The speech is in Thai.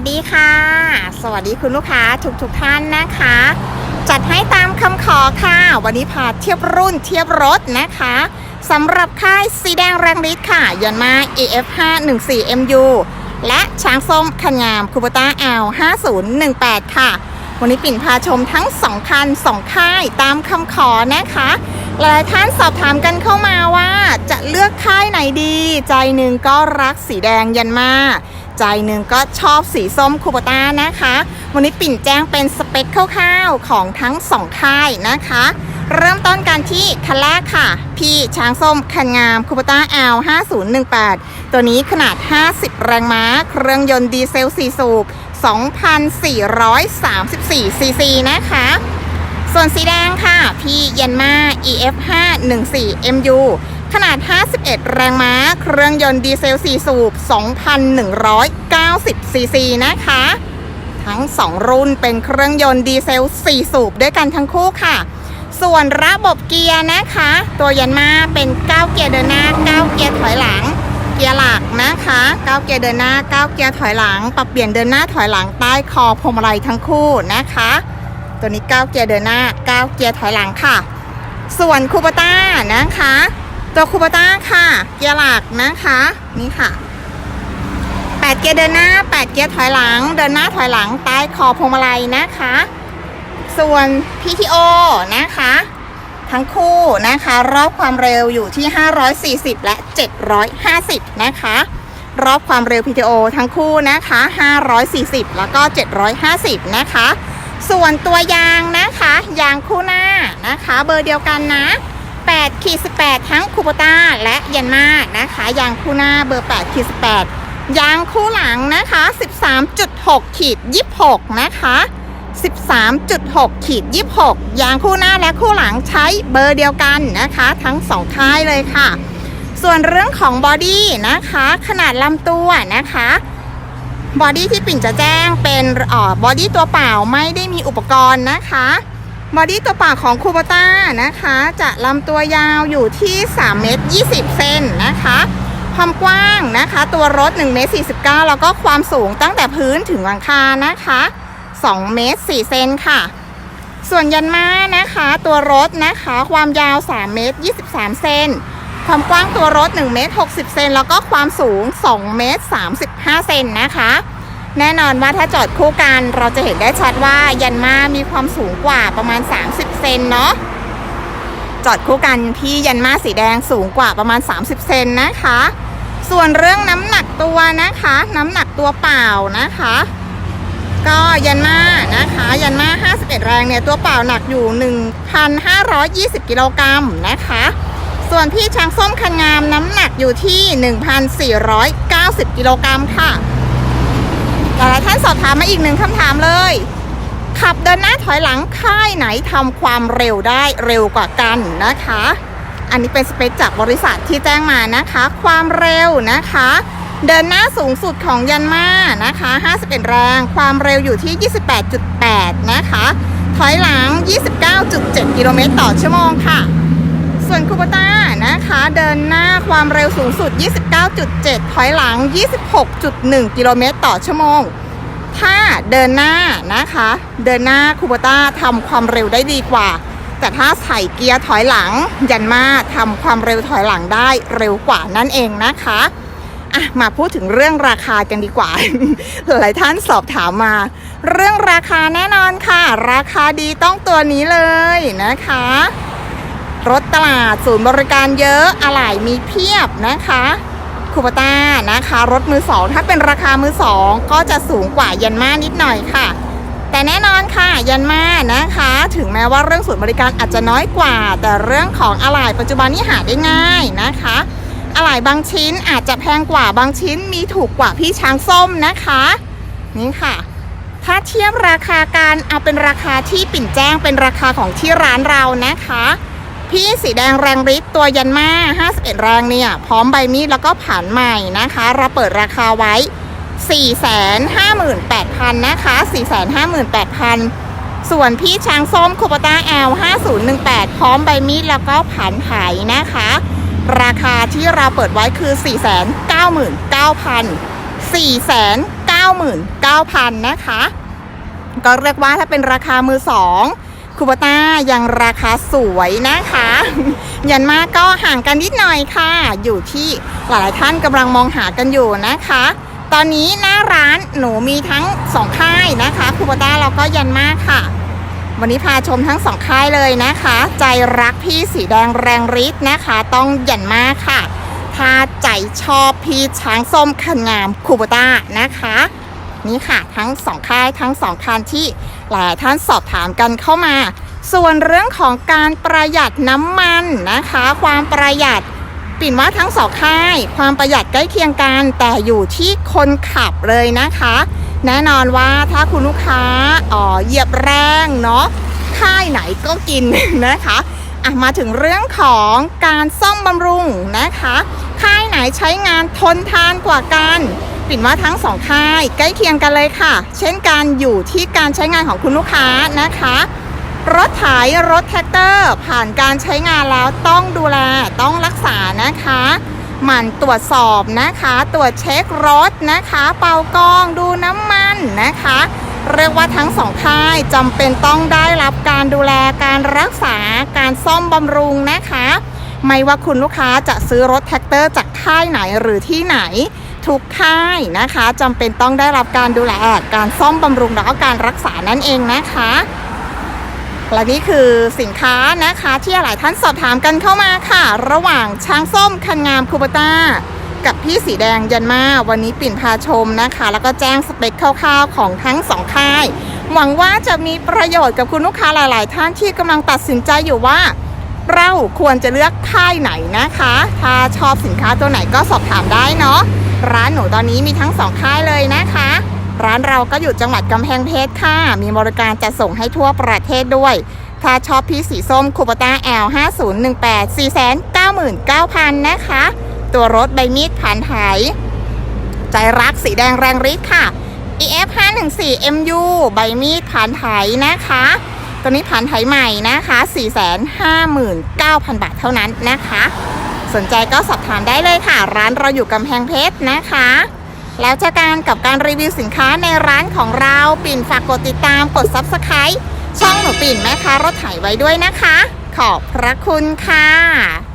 สดีค่ะ สวัสดีคุณลูกค้าทุกทุกๆท่านนะคะ จัดให้ตามคำขอค่ะ วันนี้พาเทียบรุ่นเทียบรถนะคะสำหรับค่ายสีแดงแรงฤทธิ์ค่ะยันมา AF514MU และช้างส้มคันงามคูปต้า L5018 ค่ะ วันนี้ปิ่นพาชมทั้ง 2 คัน 2 ค่ายตามคำขอนะคะหลายท่านสอบถามกันเข้ามาว่าจะเลือกค่ายไหนดี ใจหนึ่งก็รักสีแดงยันมา ใจหนึ่งก็ชอบสีส้มคูปต้านะคะ วันนี้ปิ่นแจ้งเป็นสเปคคร่าวๆของทั้ง2ค่ายนะคะ เริ่มต้นกันที่คันแรกค่ะ พี่ช้างส้มคันงามคูปต้า L 5018 ตัวนี้ขนาด 50 แรงม้า เครื่องยนต์ดีเซล4สูบ 2,434 ซีซีนะคะส่วนสีแดงค่ะ พี่เยนมา EF 514 MU ขนาด 51 แรงม้า เครื่องยนต์ดีเซล 4 สูบ 2,190 ซีซีนะคะ ทั้ง 2 รุ่นเป็นเครื่องยนต์ดีเซล 4 สูบด้วยกันทั้งคู่ค่ะ ส่วนระบบเกียร์นะคะ ตัวยันมาเป็น 9 เกียร์เดินหน้า 9 เกียร์ถอยหลัง เกียร์หลักนะคะ 9 เกียร์เดินหน้า 9 เกียร์ถอยหลัง ปรับเปลี่ยนเดินหน้าถอยหลังใต้คอพวงมาลัยทั้งคู่นะคะ ตัวนี้ 9 เกียร์เดินหน้า 9 เกียร์ถอยหลังค่ะ ส่วนคูปต้านะคะ ตัวคูปต้าค่ะ เกียร์หลักนะคะ นี่ค่ะ 8 เกียร์เดินหน้า 8 เกียร์ถอยหลัง เดินหน้าถอยหลังใต้คอพวงมาลัยนะคะ ส่วน PTO นะคะ ทั้งคู่นะคะ รอบความเร็วอยู่ที่ 540 และ 750 นะคะ รอบความเร็ว PTO ทั้งคู่นะคะ 540 แล้วก็ 750 นะคะ ส่วนตัวยางนะคะ ยางคู่หน้านะคะ เบอร์เดียวกันนะ 8ขีด18 ทั้งคูปต้าและยันมานะคะยางคู่หน้าเบอร์8ขีด18 ยางคู่หลังนะคะ 13.6ขีด26 นะคะ 13.6ขีด26 ยางคู่หน้าและคู่หลังใช้เบอร์เดียวกันนะคะ ทั้งสองค่ายเลยค่ะ ส่วนเรื่องของบอดี้นะคะ ขนาดลำตัวนะคะบอดี้ที่ปิ่นจะแจ้งเป็นออบอดี้ตัวเปล่าไม่ได้มีอุปกรณ์นะคะ บอดี้ตัวเปล่าของคูโบต้านะคะ จะลำตัวยาวอยู่ที่ 3 เมตร 20 เซนนะคะ ความกว้างนะคะ ตัวรถ1เมตร49 แล้วก็ความสูงตั้งแต่พื้นถึงหลังคานะคะ2เมตร4เซนค่ะ ส่วนยันมานะคะ ตัวรถนะคะ ความยาว 3 เมตร 23 เซนความกว้างตัวรถ1เมตร60 เซนแล้วก็ความสูง2เมตร35 เซนนะคะ แน่นอนว่าถ้าจอดคู่กันเราจะเห็นได้ชัดว่ายันมามีความสูงกว่าประมาณ 30 เซนเนาะจอดคู่กันพี่ยันมาสีแดงสูงกว่าประมาณ 30 เซนนะคะ ส่วนเรื่องน้ำหนักตัวนะคะ น้ำหนักตัวเปล่านะคะ ก็ยันมานะคะ ยันมา 51 แรงเนี่ยตัวเปล่าหนักอยู่ 1,520 กิโลกรัมนะคะ ส่วนพี่ช้างส้มคันงามน้ำหนักอยู่ที่ 1,490 กิโลกรัมค่ะ หลายๆท่านสอบถามมาอีกหนึ่งคำถามเลย ขับเดินหน้าถอยหลังค่ายไหนทำความเร็วได้เร็วกว่ากันนะคะ อันนี้เป็นสเปคจากบริษัทที่แจ้งมานะคะ ความเร็วนะคะ เดินหน้าสูงสุดของยันมานะคะ 51 แรง ความเร็วอยู่ที่ 28.8 นะคะ ถอยหลัง 29.7 กิโลเมตรต่อชั่วโมงค่ะ ส่วนคูปต้านะคะเดินหน้าความเร็วสูงสุด 29.7 ถอยหลัง 26.1 กิโลเมตรต่อชั่วโมง ถ้าเดินหน้านะคะ เดินหน้าคูปต้าทำความเร็วได้ดีกว่า แต่ถ้าใส่เกียร์ถอยหลัง ยันมาทำความเร็วถอยหลังได้เร็วกว่านั่นเองนะคะอะมาพูดถึงเรื่องราคากันดีกว่า หลายท่านสอบถามมา เรื่องราคาแน่นอนค่ะ ราคาดีต้องตัวนี้เลยนะคะ รถตลาดศูนย์บริการเยอะอะไหล่มีเพียบนะคะคูปต้านะคะ รถมือสองถ้าเป็นราคามือสองก็จะสูงกว่ายันมานิดหน่อยค่ะ แต่แน่นอนค่ะยันมานะคะ ถึงแม้ว่าเรื่องศูนย์บริการอาจจะน้อยกว่า แต่เรื่องของอะไหล่ปัจจุบันนี้หาได้ง่ายนะคะอะไหล่บางชิ้นอาจจะแพงกว่าบางชิ้นมีถูกกว่าพี่ช้างส้มนะคะ นี่ค่ะ ถ้าเทียบราคาการเอาเป็นราคาที่ปิ่นแจ้งเป็นราคาของที่ร้านเรานะคะ พี่สีแดงแรงฤทธิ์ตัวยันมา51 แรงเนี่ย พร้อมใบมีดแล้วก็ผ่านใหม่นะคะ เราเปิดราคาไว้ 458,000 นะคะ 458,000 ส่วนพี่ช้างส้มคูปต้า L 5018 พร้อมใบมีดแล้วก็ผ่านหายนะคะ ราคาที่เราเปิดไว้คือ 499,000 499,000 99,000นะคะ ก็เรียกว่าถ้าเป็นราคามือสอง คูปต้ายังราคาสวยนะคะ ยันมาก็ห่างกันนิดหน่อยค่ะ อยู่ที่หลายท่านกำลังมองหากันอยู่นะคะ ตอนนี้หน้าร้านหนูมีทั้งสองค่ายนะคะคูปต้าแล้วก็ยันมาค่ะ วันนี้พาชมทั้งสองค่ายเลยนะคะ ใจรักพี่สีแดงแรงฤทธิ์นะคะ ต้องยันมาค่ะ ถ้าใจชอบพี่ช้างส้มคันงามคูปต้านะคะ นี่ค่ะทั้งสองค่ายทั้งสองคันที่ หลายท่านสอบถามกันเข้ามา ส่วนเรื่องของการประหยัดน้ำมันนะคะ ความประหยัดปิ่นว่าทั้งสองค่าย ความประหยัดใกล้เคียงกันแต่อยู่ที่คนขับเลยนะคะ แน่นอนว่าถ้าคุณลูกค้าอ๋อเหยียบแรงเนาะค่ายไหนก็กินนะคะอะมาถึงเรื่องของการซ่อมบำรุงนะคะ ค่ายไหนใช้งานทนทานกว่ากัน ปิ่นว่าทั้งสองค่ายใกล้เคียงกันเลยค่ะ เช่นกันอยู่ที่การใช้งานของคุณลูกค้านะคะ รถไถรถแท็กเตอร์ ผ่านการใช้งานแล้วต้องดูแลต้องรักษานะคะหมั่นตรวจสอบนะคะ ตรวจเช็ครถนะคะ เป่ากองดูน้ำมันนะคะ เรียกว่าทั้งสองค่ายจำเป็นต้องได้รับการดูแลการรักษาการซ่อมบำรุงนะคะ ไม่ว่าคุณลูกค้าจะซื้อรถแท็กเตอร์จากค่ายไหนหรือที่ไหน ทุกค่ายนะคะจำเป็นต้องได้รับการดูแลการซ่อมบำรุงแล้วก็การรักษานั่นเองนะคะและนี่คือสินค้านะคะที่หลายท่านสอบถามกันเข้ามาค่ะ ระหว่างช้างส้มคันงามคูปต้า กับพี่สีแดงยันมาวันนี้ปิ่นพาชมนะคะ แล้วก็แจ้งสเปคคร่าวๆของทั้งสองค่าย หวังว่าจะมีประโยชน์กับคุณลูกค้าหลาย ๆ ท่านที่กำลังตัดสินใจอยู่ว่า เราควรจะเลือกค่ายไหนนะคะ ถ้าชอบสินค้าตัวไหนก็สอบถามได้เนาะ ร้านหนูตอนนี้มีทั้งสองค่ายเลยนะคะ ร้านเราก็อยู่จังหวัดกำแพงเพชรค่ะ มีบริการจัดส่งให้ทั่วประเทศด้วย ถ้าชอบพี่สีส้มคูปต้า L 5018 499,000นะคะ ตัวรถใบมีดผ่านไถใจรักสีแดงแรงฤทธิ์ค่ะ EF 514 MU ใบมีดผ่านไถนะคะ ตัวนี้ผ่านไถใหม่นะคะ 459,000 บาทเท่านั้นนะคะ สนใจก็สอบถามได้เลยค่ะ ร้านเราอยู่กำแพงเพชรนะคะ แล้วเจอกันกับการรีวิวสินค้าในร้านของเราปิ่นฝากกดติดตามกด Subscribe ช่องหนูปิ่นแม่ค้ารถไถไว้ด้วยนะคะ ขอบพระคุณค่ะ